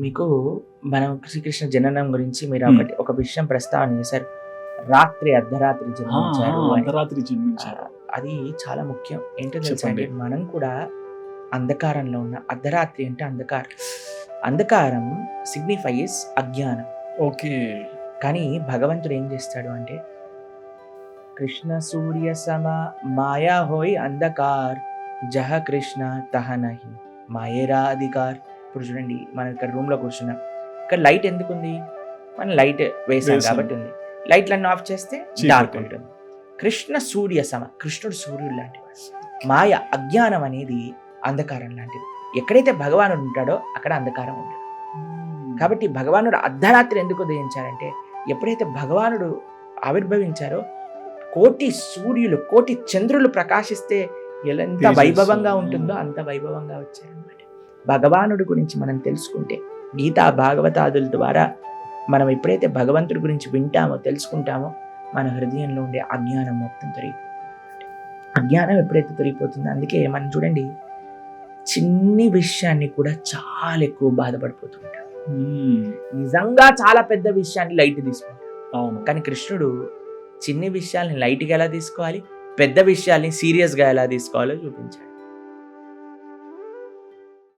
మీకు మనం శ్రీకృష్ణ జననం గురించి మీరు Hmm. ఒకటి ఒక విషయం ప్రస్తావన చేశారు. రాత్రి అర్ధరాత్రి జన్మించారు. అర్ధరాత్రి జన్మించారు. అది చాలా ముఖ్యం. ఏంటో తెలుసా చెప్పండి. అండి? మనం కూడా అంధకారంలో ఉన్న అర్ధరాత్రి అంటే అంధకారం. అంధకారం సిగ్నిఫైస్ అజ్ఞానం. ఓకే. కానీ భగవంతుడు ఏం చేస్తాడు అంటే కృష్ణ సూర్య సమ మాయా హోయ్ అంధకార్ జహ కృష్ణ తహ నహి మాయేరా అధికార్ ఇప్పుడు చూడండి మనం ఇక్కడ రూమ్లో కూర్చున్నాం. ఇక్కడ లైట్ ఎందుకు ఉంది? మనం లైట్ వేసాం. కాబట్టి ఉంది. లైట్లన్నీ ఆఫ్ చేస్తే. డార్క్ ఉంటుంది. కృష్ణ సూర్య సమ కృష్ణుడు సూర్యుడు లాంటివాడు మాయ అజ్ఞానం అనేది అంధకారం లాంటిది. ఎక్కడైతే భగవానుడు ఉంటాడో అక్కడ అంధకారం ఉండదు కాబట్టి భగవానుడు అర్ధరాత్రి ఎందుకు ఉదయించారంటే ఎప్పుడైతే భగవానుడు ఆవిర్భవించారో కోటి సూర్యులు కోటి చంద్రులు ప్రకాశిస్తే ఎంత. వైభవంగా ఉంటుందో అంత వైభవంగా వచ్చారనమాట భగవానుడి గురించి మనం తెలుసుకుంటే గీతా భాగవతాదుల ద్వారా మనం ఎప్పుడైతే భగవంతుడి గురించి వింటామో తెలుసుకుంటామో మన హృదయంలో ఉండే అజ్ఞానం మొత్తం తొలగిపోతుంది అజ్ఞానం ఎప్పుడైతే తొలగిపోతుందో అందుకే మనం చూడండి చిన్ని విషయాన్ని కూడా చాలా ఎక్కువ బాధపడిపోతుంటాం. నిజంగా చాలా పెద్ద విషయాన్ని లైట్ తీసుకుంటాడు అవును. కానీ కృష్ణుడు చిన్ని విషయాల్ని లైట్గా ఎలా తీసుకోవాలి? పెద్ద విషయాల్ని సీరియస్గా ఎలా తీసుకోవాలో చూపించాడు.